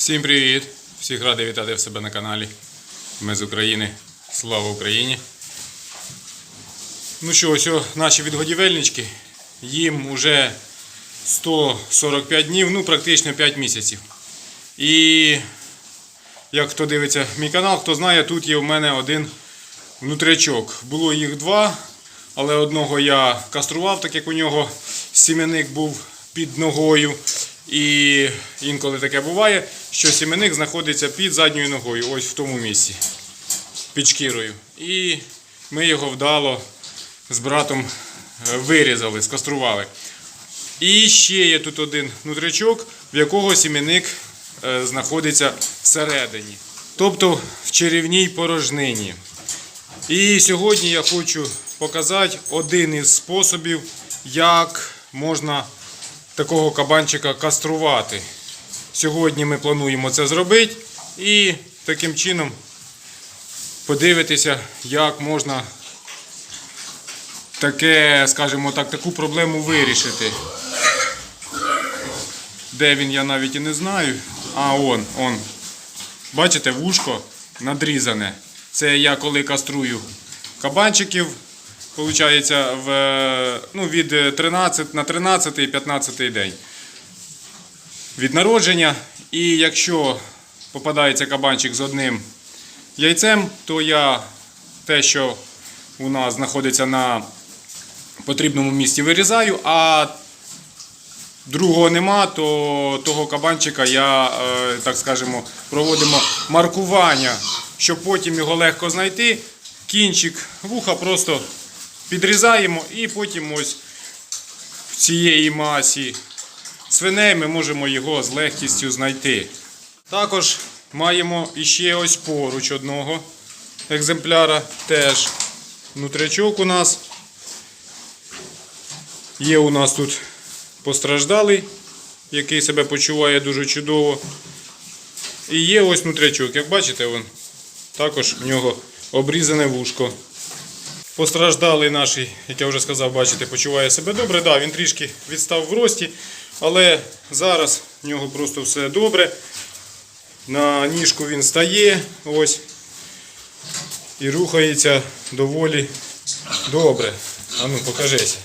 Всім привіт! Всіх радий вітати в себе на каналі. Ми з України. Слава Україні! Ну що, ось наші відгодівельнички. Їм уже 145 днів, ну практично 5 місяців. І як хто дивиться мій канал, хто знає, тут є в мене один внутрячок. Було їх два, але одного я кастрував, так як у нього сім'яник був під ногою. І інколи таке буває, що сім'яник знаходиться під задньою ногою, ось в тому місці, під шкірою. І ми його вдало з братом е, вирізали, скастрували. І ще є тут один нутрячок, в якого сім'яник е, знаходиться всередині, тобто в черевній порожнині. І сьогодні я хочу показати один із способів, як можна такого кабанчика каструвати. Сьогодні ми плануємо це зробити і таким чином подивитися, як можна таке, скажімо так, таку проблему вирішити. Де він, я навіть і не знаю. А, он, он. Бачите, вушко надрізане. Це я коли каструю кабанчиків, виходить, в, ну, від 13 на 13 і 15 день від народження. І якщо попадається кабанчик з одним яйцем, то я те, що у нас знаходиться на потрібному місці, вирізаю, а другого нема, то того кабанчика я, е, так скажемо, проводимо маркування, щоб потім його легко знайти. Кінчик вуха просто підрізаємо і потім ось в цієї масі свиней ми можемо його з легкістю знайти. Також маємо іще ось поруч одного екземпляра, теж нутрячок у нас. Є у нас тут постраждалий, який себе почуває дуже чудово. І є ось нутрячок. Як бачите, вон, також в нього обрізане вушко. Постраждалий наш, як я вже сказав, бачите, почуває себе добре. Да, він трішки відстав в рості, але зараз в нього просто все добре. На ніжку він стає ось і рухається доволі добре. Ану, покажися.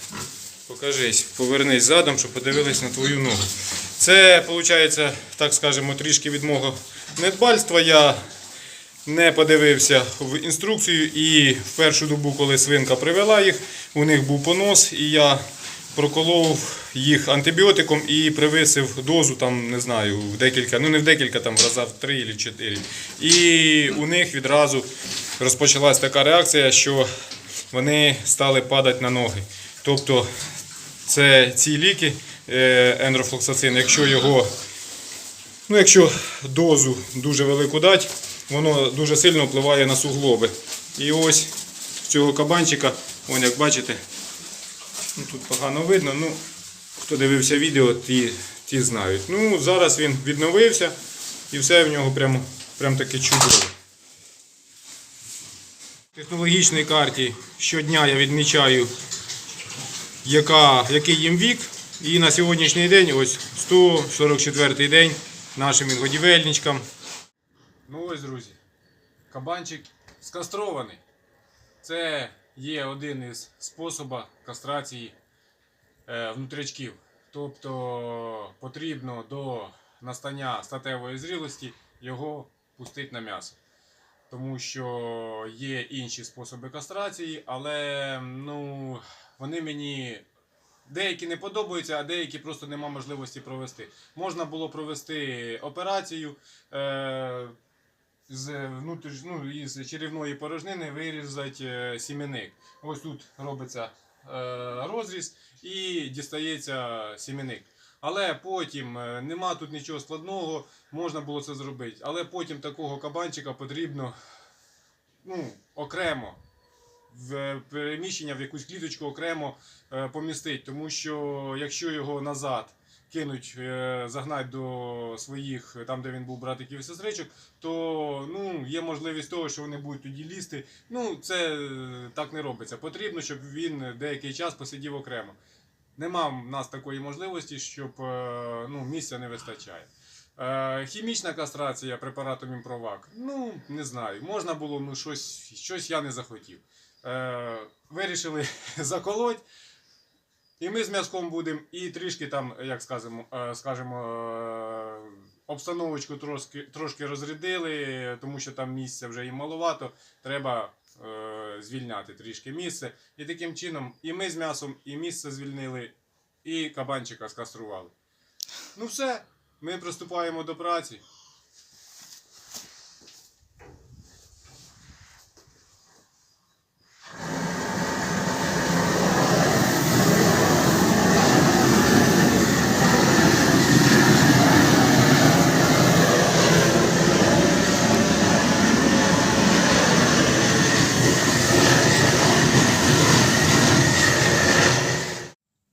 Покажись, повернись задом, щоб подивились на твою ногу. Це, виходить, так скажемо, трішки від мого недбальства. Я не подивився в інструкцію і в першу добу, коли свинка привела їх, у них був понос, і я проколов їх антибіотиком і привисив дозу, там, не знаю, в декілька, ну не в декілька, там в раза в три або чотири. І у них відразу розпочалась така реакція, що вони стали падати на ноги. Тобто це ці ліки, е, ендрофлоксацин, якщо його Ну, якщо дозу дуже велику дати, воно дуже сильно впливає на суглоби. І ось в цього кабанчика, вон як бачите, ну, тут погано видно, ну, хто дивився відео, ті, ті знають. Ну, зараз він відновився і все в нього прямо, прямо таке чудово. В технологічній карті щодня я відмічаю, яка, який їм вік. І на сьогоднішній день, ось 144 день нашим відгодівельничкам. Ну ось, друзі, кабанчик скастрований. Це є один із способів кастрації е, внутрячків. Тобто потрібно до настання статевої зрілості його пустити на м'ясо. Тому що є інші способи кастрації, але ну, вони мені Деякі не подобаються, а деякі просто нема можливості провести. Можна було провести операцію е, з внутріш, ну, із черевної порожнини вирізати е, сім'яник. Ось тут робиться е, розріз і дістається сім'яник. Але потім е, нема тут нічого складного, можна було це зробити. Але потім такого кабанчика потрібно ну, окремо в переміщення в якусь кліточку окремо помістити, тому що якщо його назад кинуть, е, загнать до своїх, там де він був братиків і сестричок, то ну, є можливість того, що вони будуть тоді лізти. Ну, це е, так не робиться. Потрібно, щоб він деякий час посидів окремо. Нема в нас такої можливості, щоб е, ну, місця не вистачає. Е, хімічна кастрація препаратом імпровак. Ну, не знаю. Можна було, ну щось, щось я не захотів. Е, вирішили заколоть. І ми з м'язком будемо, і трішки там, як скажемо, е, скажемо е, обстановочку трошки, трошки розрядили, тому що там місця вже їм маловато. Треба е, звільняти трішки місце. І таким чином і ми з м'ясом, і місце звільнили, і кабанчика скастрували. Ну все, ми приступаємо до праці.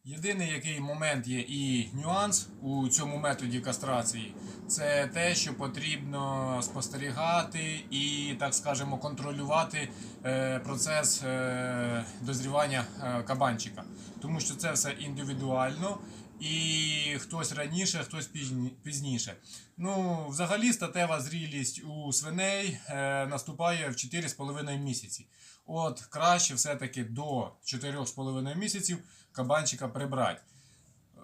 Єдиний який момент є і нюанс у цьому методі кастрації, це те, що потрібно спостерігати і, так скажемо, контролювати е, процес е, дозрівання е, кабанчика. Тому що це все індивідуально. І хтось раніше, хтось пізніше. Ну, взагалі, статева зрілість у свиней наступає в 4,5 місяці. От краще все-таки до 4,5 місяців кабанчика прибрати.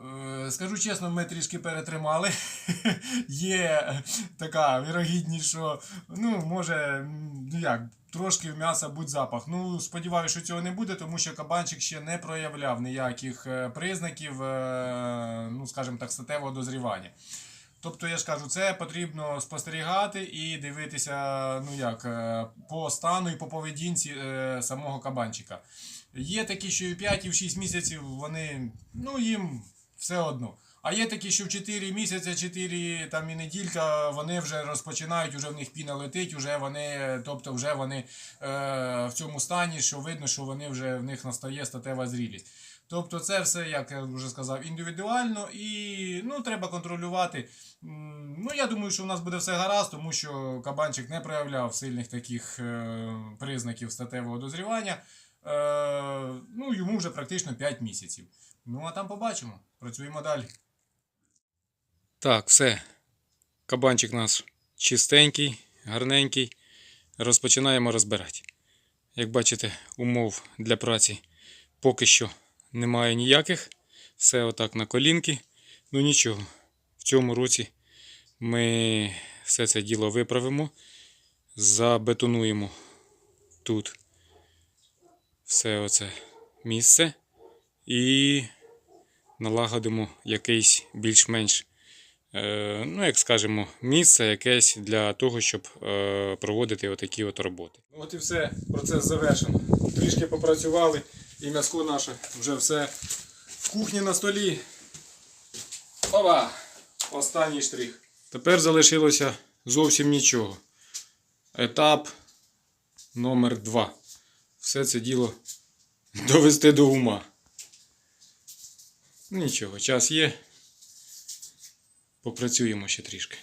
Е, Скажу чесно, ми трішки перетримали. Є така вірогідність, що ну, може, ну як, трошки в м'яса будь запах. Ну, сподіваюся, що цього не буде, тому що кабанчик ще не проявляв ніяких е, признаків, е, ну, скажімо так, статевого дозрівання. Тобто, я ж кажу, це потрібно спостерігати і дивитися, ну як, по стану і по поведінці самого кабанчика. Є такі, що і 5, і в 6 місяців вони, ну їм все одно. А є такі, що в 4 місяці, 4 там і неділька, вони вже розпочинають, вже в них піна летить, вже вони, тобто вже вони е, в цьому стані, що видно, що вони вже в них настає статева зрілість. Тобто це все, як я вже сказав, індивідуально і ну, треба контролювати. Ну, я думаю, що в нас буде все гаразд, тому що кабанчик не проявляв сильних таких е, признаків статевого дозрівання. Е, ну, йому вже практично 5 місяців. Ну, а там побачимо. Працюємо далі. Так, все. Кабанчик наш чистенький, гарненький. Розпочинаємо розбирати. Як бачите, умов для праці поки що немає ніяких. Все отак на колінки. Ну нічого. В цьому році ми все це діло виправимо. Забетонуємо тут все оце місце і налагодимо якийсь більш-менш, е, ну, як скажемо, місце якесь для того, щоб е, проводити отакі от роботи. Ну, от і все, процес завершено. Трішки попрацювали, і м'яско наше вже все в кухні на столі. Опа! Останній штрих. Тепер залишилося зовсім нічого. Етап номер 2 Все це діло довести до ума. Ну, Нічого, час є. Попрацюємо ще трішки.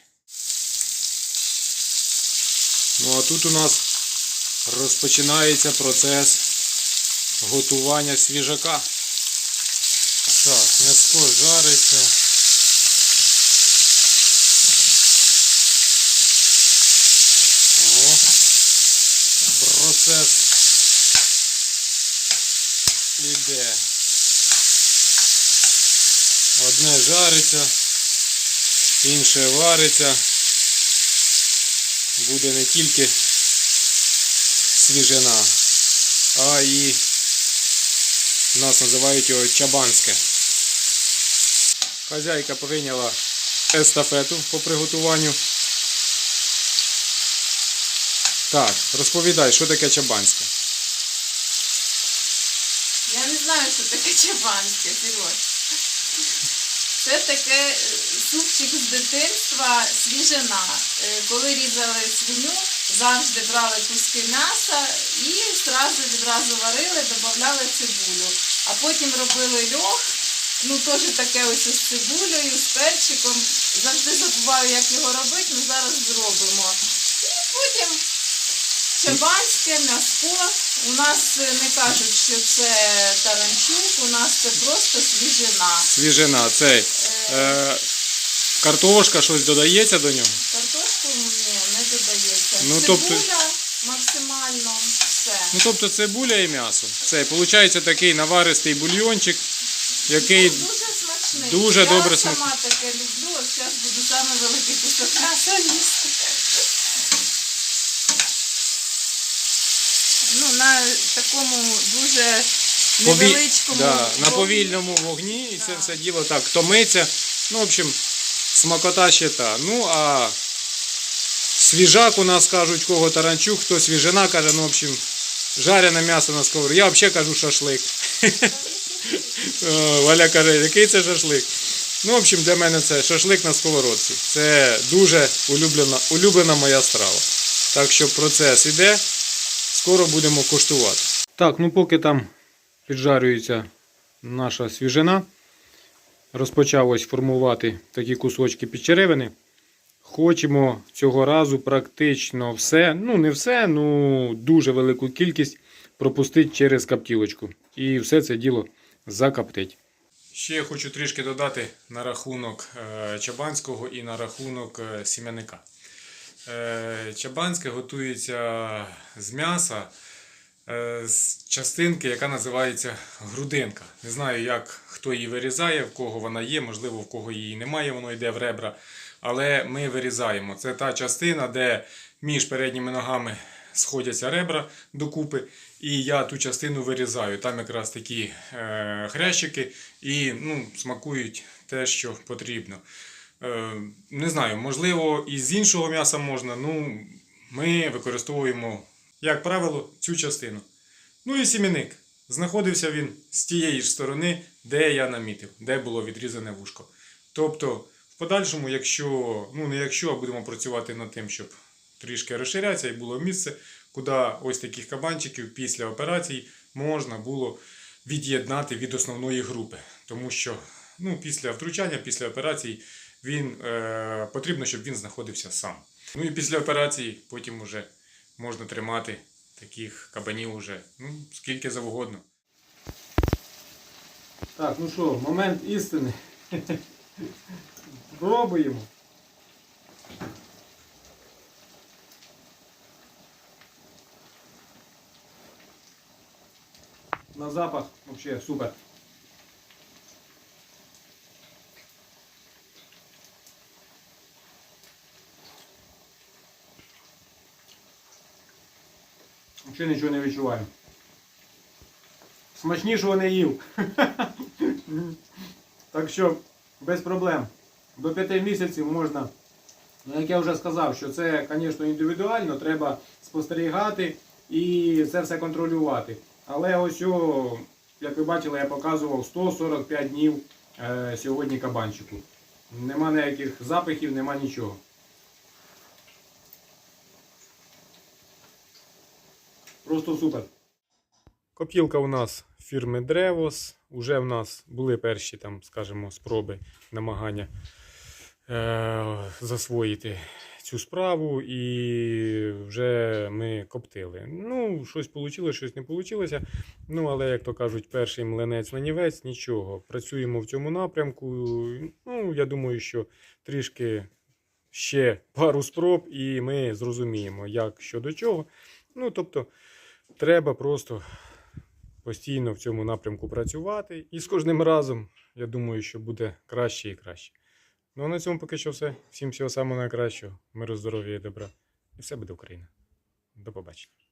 Ну а тут у нас розпочинається процес готування свіжака. Так, м'яско жариться. О, процес іде. Одне жариться, інше вариться. Буде не тільки свіжина, а і нас називають його чабанське. Хазяйка прийняла естафету по приготуванню. Так, розповідай, що таке чабанське. Я не знаю, що таке чабанське, Сереж. Це таке е, супчик з дитинства, свіжина. Е, Коли різали свиню, завжди брали куски м'яса і одразу відразу варили, додавали цибулю. А потім робили льох, ну теж таке ось із цибулею, з перчиком. Завжди забуваю, як його робити, ми зараз зробимо. І потім Чабанське м'яско. У нас е, не кажуть, що це таранчук, у нас це просто свіжина. Свіжина, цей. Е, Картошка, щось додається до нього. Картошку ні, не додається. Ну, Цибуля тобто- максимально все. Ну тобто цибуля і м'ясо. Все, виходить такий наваристий бульйончик, який Ну, дуже смачний. дуже Я добре сама таке люблю, от зараз буду саме великий кусок м'яса їсти. Ну, на такому дуже невеличкому да, на повільному вогні і це Да. все діло так томиться. Ну, в общем, смакота ще та. Ну, а свіжак у нас кажуть, кого таранчук, хто свіжина каже, ну, в общем, жарене м'ясо на сковорі. Я взагалі кажу шашлик. Валя каже, який це шашлик? Ну, в общем, для мене це шашлик на сковородці. Це дуже улюблена, улюблена моя страва. Так що процес іде, скоро будемо коштувати. Так, ну поки там піджарюється наша свіжина, розпочав ось формувати такі кусочки підчеревини. Хочемо цього разу практично все, ну не все, ну дуже велику кількість пропустити через каптілочку. І все це діло закоптить. Ще я хочу трішки додати на рахунок е, чабанського і на рахунок е, сім'яника. Е, Чабанське готується з м'яса е, з частинки, яка називається грудинка. Не знаю, як хто її вирізає, в кого вона є, можливо, в кого її немає, воно йде в ребра. Але ми вирізаємо. Це та частина, де між передніми ногами сходяться ребра докупи. І я ту частину вирізаю. Там якраз такі е, хрящики і ну, смакують те, що потрібно. Е, не знаю, можливо, і з іншого м'яса можна. Ну, ми використовуємо, як правило, цю частину. Ну і сім'яник. Знаходився він з тієї ж сторони, де я намітив, де було відрізане вушко. Тобто, в подальшому, якщо, ну не якщо, а будемо працювати над тим, щоб трішки розширятися і було місце, куди ось таких кабанчиків після операцій можна було від'єднати від основної групи. Тому що ну, після втручання, після операцій, він, е, потрібно, щоб він знаходився сам. Ну і після операції потім вже можна тримати таких кабанів уже ну, скільки завгодно. Так, ну що, момент істини. Пробуємо. На запах вообще супер. Взагалі нічого не відчуваю. Смачнішого не їв. так що без проблем. До 5 місяців можна. Ну, як я вже сказав, що це, звісно, індивідуально, треба спостерігати і це все контролювати. Але ось, о, як ви бачили, я показував 145 днів е, сьогодні кабанчику. Нема ніяких запахів, нема нічого. Просто супер. Копілка у нас фірми Древос. Уже в нас були перші, там, скажімо, спроби, намагання е- засвоїти цю справу, і вже ми коптили. Ну, щось вийшло, щось не вийшло. Ну, але, як то кажуть, перший млинець на нівець, нічого. Працюємо в цьому напрямку. Ну, я думаю, що трішки ще пару спроб, і ми зрозуміємо, як що до чого. Ну, тобто, треба просто постійно в цьому напрямку працювати. І з кожним разом, я думаю, що буде краще і краще. Ну а на цьому поки що все. Всім всього самого найкращого, миру, здоров'я і добра. І все буде Україна. До побачення.